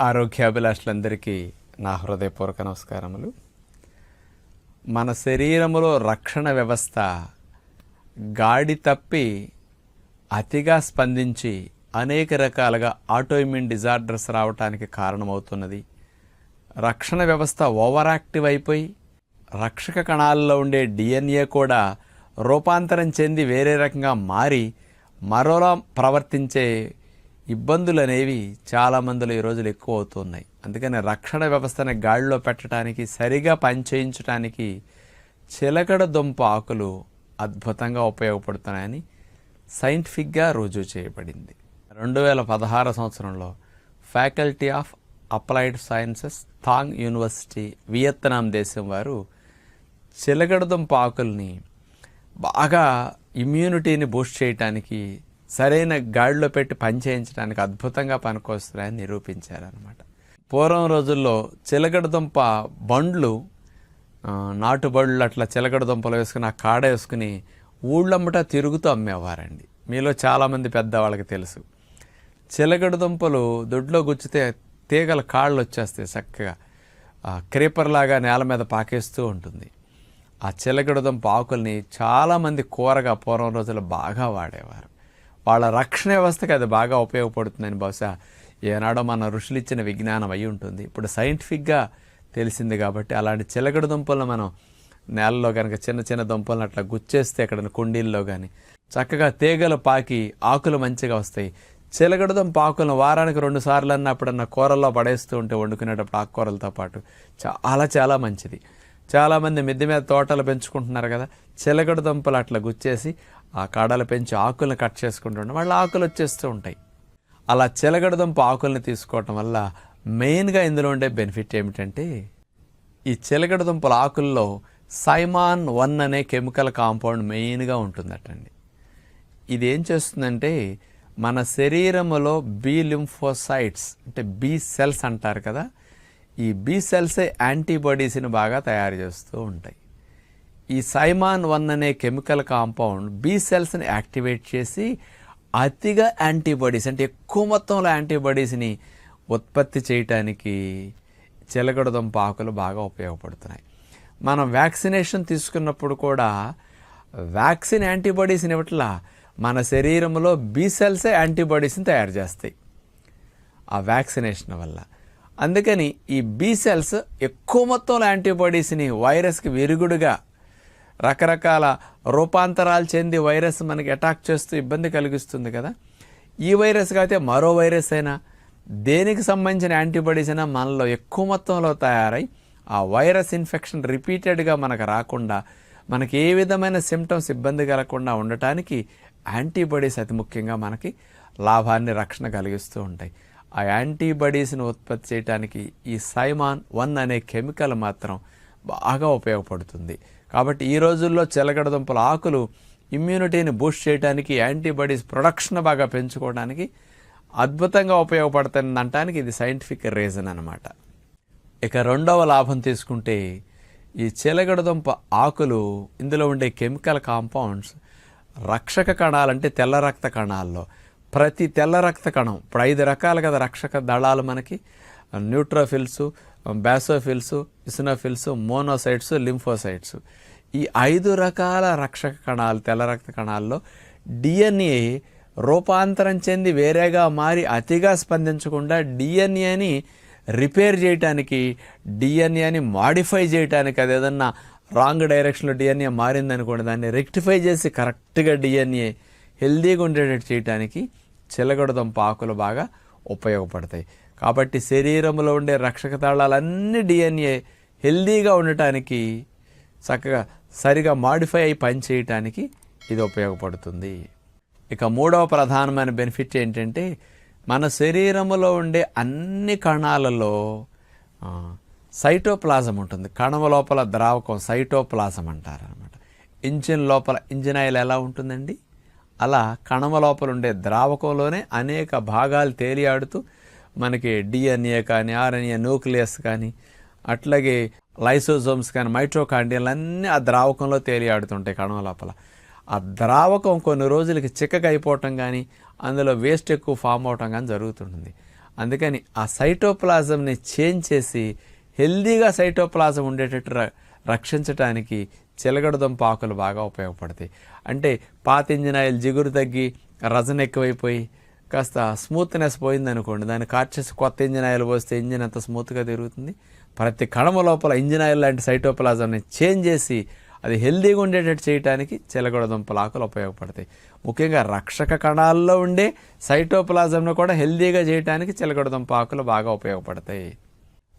ఆరోగ్యాభిలాషులందరికీ నా హృదయపూర్వక నమస్కారములు. మన శరీరములో రక్షణ వ్యవస్థ గాడి తప్పి అతిగా స్పందించి అనేక రకాలుగా ఆటోఇమ్యూన్ డిజార్డర్స్ రావటానికి కారణమవుతున్నది. రక్షణ వ్యవస్థ ఓవర్ యాక్టివ్ అయిపోయి రక్షక కణాల్లో ఉండే డిఎన్ఏ కూడా రూపాంతరం చెంది వేరే రకంగా మారి మరోలా ప్రవర్తించే ఇబ్బందులు అనేవి చాలా మందిలో ఈ రోజులు ఎక్కువ అవుతున్నాయి. అందుకని రక్షణ వ్యవస్థని గాడిలో పెట్టడానికి సరిగా పనిచేయించడానికి చిలకడ దుంప ఆకులు అద్భుతంగా ఉపయోగపడుతున్నాయని సైంటిఫిక్గా రుజువు చేయబడింది. రెండు వేల పదహారు సంవత్సరంలో faculty of applied sciences Thang university Vietnam దేశం వారు చిలకడదుంప ఆకుల్ని బాగా ఇమ్యూనిటీని బూస్ట్ చేయటానికి సరైన గాడిలో పెట్టి పనిచేయించడానికి అద్భుతంగా పనికొస్తున్నాయని నిరూపించారనమాట పూర్వం రోజుల్లో చిలకడదుంప బండ్లు నాటు బండ్లు అట్లా చిలకడ దుంపలు వేసుకుని ఆ కాడ వేసుకుని ఊళ్ళమ్మట తిరుగుతూ అమ్మేవారండి. మీలో చాలామంది పెద్దవాళ్ళకి తెలుసు. చిలకడ దుంపలు దొడ్లో గుచ్చితే తీగల కాళ్ళు వచ్చేస్తాయి చక్కగా. క్రీపర్లాగా నేల మీద పాకేస్తూ ఉంటుంది. ఆ చిలకడ దుంప ఆకుల్ని చాలామంది కూరగా పూర్వం రోజుల్లో బాగా వాడేవారు. వాళ్ళ రక్షణ వ్యవస్థకి అది బాగా ఉపయోగపడుతుందని బహుశా ఏనాడో మన ఋషులు ఇచ్చిన విజ్ఞానం అయి ఉంటుంది. ఇప్పుడు సైంటిఫిక్గా తెలిసింది కాబట్టి అలాంటి చిలకడ దుంపలను మనం నేలలో కనుక చిన్న చిన్న దుంపలను అట్లా గుచ్చేస్తే అక్కడ కుండీల్లో కానీ చక్కగా తీగలు పాకి ఆకులు మంచిగా వస్తాయి. చిలకడ దుంప ఆకులను వారానికి రెండు సార్లు అన్నప్పుడన్నా కూరల్లో పడేస్తూ ఉంటే వండుకునేటప్పుడు ఆకుకూరలతో పాటు చాలా చాలా మంచిది. చాలామంది మిద్దె మీద తోటలు పెంచుకుంటున్నారు కదా చిలకడ దుంపలు అట్లా గుచ్చేసి ఆ కాడలు పెంచి ఆకులను కట్ చేసుకుంటుంటే మళ్ళీ ఆకులు వచ్చేస్తూ ఉంటాయి. అలా చిలగడదుంప ఆకుల్ని తీసుకోవటం వల్ల మెయిన్గా ఇందులో ఉండే బెనిఫిట్ ఏమిటంటే ఈ చిలకడ దుంపల ఆకుల్లో సైమాన్ వన్ అనే కెమికల్ కాంపౌండ్ మెయిన్గా ఉంటుందటండి. ఇది ఏం చేస్తుందంటే మన శరీరంలో బి లింఫోసైట్స్ అంటే బి సెల్స్ అంటారు కదా ఈ బి సెల్సే యాంటీబాడీస్ని బాగా తయారు చేస్తూ ఉంటాయి. ఈ సైమాన్ వన్ అనే కెమికల్ కాంపౌండ్ బి సెల్స్ని యాక్టివేట్ చేసి అతిగా యాంటీబాడీస్ అంటే ఎక్కువ మొత్తంలో యాంటీబాడీస్ని ఉత్పత్తి చేయటానికి చిలకడదుంప ఆకులు బాగా ఉపయోగపడుతున్నాయి. మనం వ్యాక్సినేషన్ తీసుకున్నప్పుడు కూడా వ్యాక్సిన్ యాంటీబాడీస్ని ఇవ్వట్లా మన శరీరంలో బి సెల్సే యాంటీబాడీస్ని తయారు చేస్తాయి ఆ వ్యాక్సినేషన్ వల్ల. అందుకని ఈ బి సెల్స్ ఎక్కువ మొత్తంలో యాంటీబాడీస్ని వైరస్కి విరుగుడుగా రకరకాల రూపాంతరాలు చెంది వైరస్ మనకి అటాక్ చేస్తూ ఇబ్బంది కలిగిస్తుంది కదా. ఈ వైరస్ అయితే మరో వైరస్ అయినా దేనికి సంబంధించిన యాంటీబాడీస్ అయినా మనలో ఎక్కువ మొత్తంలో తయారై ఆ వైరస్ ఇన్ఫెక్షన్ రిపీటెడ్గా మనకు రాకుండా మనకి ఏ విధమైన సిమ్టమ్స్ ఇబ్బంది కలగకుండా ఉండటానికి యాంటీబాడీస్ అతి ముఖ్యంగా మనకి లాభాన్ని రక్షణ కలిగిస్తూ ఉంటాయి. ఆ యాంటీబాడీస్ని ఉత్పత్తి చేయడానికి ఈ సైమాన్ వన్ అనే కెమికల్ మాత్రం బాగా ఉపయోగపడుతుంది. కాబట్టి ఈ రోజుల్లో చిలకడదుంపల ఆకులు ఇమ్యూనిటీని బూస్ట్ చేయడానికి యాంటీబాడీస్ ప్రొడక్షన్ బాగా పెంచుకోవడానికి అద్భుతంగా ఉపయోగపడుతుంది అనటానికి ఇది సైంటిఫిక్ రీజన్ అనమాట ఇక రెండవ లాభం తీసుకుంటే ఈ చిలగడదుంప ఆకులు ఇందులో ఉండే కెమికల్ కాంపౌండ్స్ రక్షక కణాలంటే తెల్ల రక్త కణాల్లో. ప్రతి తెల్ల రక్త కణం ఇప్పుడు ఐదు రకాలు కదా రక్షక దళాలు మనకి neutrophils basophils eosinophils monocytes lymphocytes ఈ ఐదు రకాల రక్షక కణాలు తెల్ల రక్త కణాల్లో డిఎన్ఏ రూపాంతరం చెంది వేరేగా మారి అతిగా స్పందించకుండా డిఎన్ఏని రిపేర్ చేయటానికి డిఎన్ఏని మాడిఫై చేయటానికి అది ఏదన్నా రాంగ్ డైరెక్షన్లో డిఎన్ఏ మారిందనుకోండి దాన్ని రెక్టిఫై చేసి కరెక్ట్గా డిఎన్ఏ హెల్దీగా ఉండేటట్టు చేయటానికి చిలగడదం పాకులు బాగా ఉపయోగపడతాయి. కాబట్టి శరీరంలో ఉండే రక్షక తాళాలన్నీ డిఎన్ఏ హెల్దీగా ఉండటానికి చక్కగా సరిగా మాడిఫై అయి పనిచేయటానికి ఇది ఉపయోగపడుతుంది. ఇక మూడవ ప్రధానమైన బెనిఫిట్ ఏంటంటే మన శరీరంలో ఉండే అన్ని కణాలలో సైటోప్లాజం ఉంటుంది. కణమ లోపల ద్రావకం సైటోప్లాజం అంటారు అనమాట ఇంజిన్ లోపల ఇంజిన్ ఆయిల్ ఎలా ఉంటుందండి? అలా కణమ లోపల ఉండే ద్రావకంలోనే అనేక భాగాలు తేలియాడుతూ మనకి డిఎన్ఏ కానీ ఆర్ఎన్ఏ న్యూక్లియస్ కానీ అట్లాగే లైసోజోమ్స్ కానీ మైట్రోకాండియల్ అన్నీ ఆ ద్రావకంలో తేలియాడుతుంటాయి కణం లోపల ఆ ద్రావకం కొన్ని రోజులకి చిక్కకైపోవటం అయిపోవటం కానీ అందులో వేస్ట్ ఎక్కువ ఫామ్ అవటం కానీ జరుగుతుంటుంది. అందుకని ఆ సైటోప్లాజంని చేంజ్ చేసి హెల్దీగా సైటోప్లాజం ఉండేటట్టు ర- రక్షించటానికి చిలగడదుంప ఆకులు బాగా ఉపయోగపడతాయి. అంటే పాత ఇంజనాయిల్ ఆయిల్ జిగురు తగ్గి రజన ఎక్కువైపోయి కాస్త స్మూత్నెస్ పోయింది అనుకోండి దాన్ని కార్చేసి కొత్త ఇంజిన్ ఆయిల్ పోస్తే ఇంజిన్ ఎంత స్మూత్గా తిరుగుతుంది. ప్రతి కణమ లోపల ఇంజిన్ ఆయిల్ లాంటి సైటోప్లాజాన్ని చేంజ్ చేసి అది హెల్దీగా ఉండేటట్టు చేయడానికి చిలకడ దుంపల ఆకులు ఉపయోగపడతాయి. ముఖ్యంగా రక్షక కణాల్లో ఉండే సైటోప్లాజంను కూడా హెల్దీగా చేయడానికి చిలకడ దుంప ఆకులు బాగా ఉపయోగపడతాయి.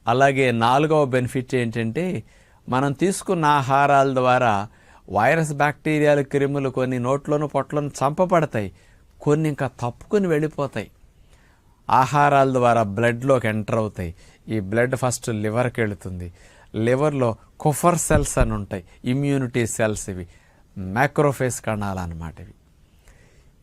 అలాగే నాలుగవ బెనిఫిట్ ఏంటంటే మనం తీసుకున్న ఆహారాల ద్వారా వైరస్ బ్యాక్టీరియాలు క్రిములు కొన్ని నోట్లోను పొట్లను చంపబడతాయి. కొన్ని ఇంకా తప్పుకొని వెళ్ళిపోతాయి. ఆహారాల ద్వారా బ్లడ్లోకి ఎంటర్ అవుతాయి. ఈ బ్లడ్ ఫస్ట్ లివర్కి వెళుతుంది. లివర్లో కుఫర్ సెల్స్ అని ఉంటాయి. ఇమ్యూనిటీ సెల్స్ ఇవి. మ్యాక్రోఫేస్ కణాలు అనమాట ఇవి.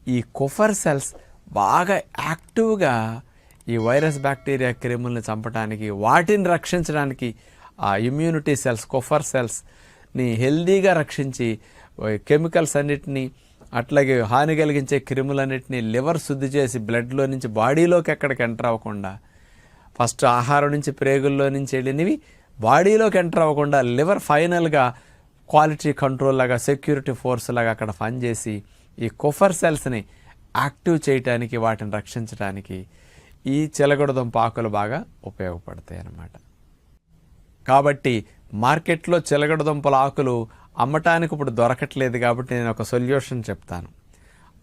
ఈ కుఫర్ సెల్స్ బాగా యాక్టివ్గా ఈ వైరస్ బ్యాక్టీరియా క్రిముల్ని చంపడానికి వాటిని రక్షించడానికి ఆ ఇమ్యూనిటీ సెల్స్ కుఫర్ సెల్స్ని హెల్దీగా రక్షించి కెమికల్స్ అన్నిటినీ అట్లాగే హాని కలిగించే క్రిములన్నింటినీ లివర్ శుద్ధి చేసి బ్లడ్లో నుంచి బాడీలోకి ఎక్కడికి ఎంటర్ అవ్వకుండా ఫస్ట్ ఆహారం నుంచి ప్రేగుల్లో నుంచి వెళ్ళినవి బాడీలోకి ఎంటర్ అవ్వకుండా లివర్ ఫైనల్గా క్వాలిటీ కంట్రోల్ లాగా సెక్యూరిటీ ఫోర్స్ లాగా అక్కడ పనిచేసి ఈ కుఫర్ సెల్స్ని యాక్టివ్ చేయటానికి వాటిని రక్షించడానికి ఈ చిలగడదుంప ఆకులు బాగా ఉపయోగపడతాయి అన్నమాట కాబట్టి మార్కెట్లో చిలగడదుంపల ఆకులు అమ్మటానికి ఇప్పుడు దొరకట్లేదు కాబట్టి నేను ఒక సొల్యూషన్ చెప్తాను.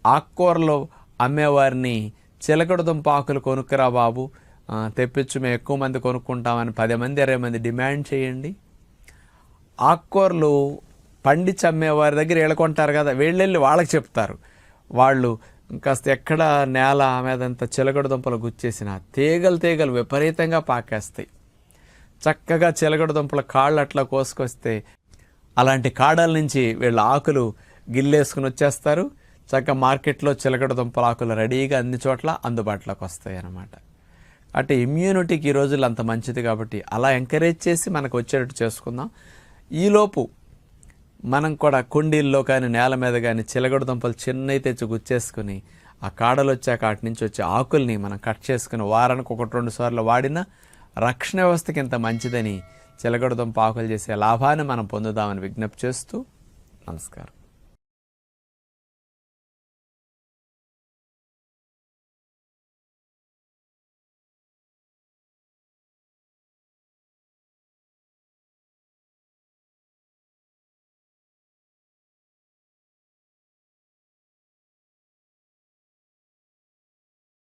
ఆకుకూరలు అమ్మేవారిని చిలకడదుంప ఆకులు కొనుక్కురా బాబు. తెప్పించు మేము ఎక్కువ మంది కొనుక్కుంటామని పది మంది ఇరవై మంది డిమాండ్ చేయండి. ఆకుకూరలు పండించి అమ్మేవారి దగ్గర వెళ్ళుకుంటారు కదా వీళ్ళెళ్ళి వాళ్ళకి చెప్తారు. వాళ్ళు కాస్త ఎక్కడ నేల మీదంతా చిలకడ దుంపలు గుచ్చేసిన తీగలు తీగలు విపరీతంగా పాకేస్తాయి. చక్కగా చిలకడ దుంపల కాళ్ళు అట్లా కోసుకొస్తే అలాంటి కాడల నుంచి వీళ్ళ ఆకులు గిల్లేసుకుని వచ్చేస్తారు. చక్కగా మార్కెట్లో చిలకడ దుంపల ఆకులు రెడీగా అన్ని చోట్ల అందుబాటులోకి వస్తాయి అన్నమాట అంటే ఇమ్యూనిటీకి ఈ రోజుల్లో అంత మంచిది కాబట్టి అలా ఎంకరేజ్ చేసి మనకు వచ్చేటట్టు చేసుకుందాం. ఈలోపు మనం కూడా కుండీల్లో కానీ నేల మీద కానీ చిలగడ దుంపలు చిన్నవి తెచ్చి గుచ్చేసుకుని ఆ కాడలు వచ్చాక వాటి నుంచి వచ్చే ఆకుల్ని మనం కట్ చేసుకుని వారానికి ఒకటి రెండు సార్లు వాడినా రక్షణ వ్యవస్థకి ఇంత మంచిదని చిలగడదుంప ఆకులు చేసే లాభాన్ని మనం పొందుదామని విజ్ఞప్తి చేస్తూ నమస్కారం.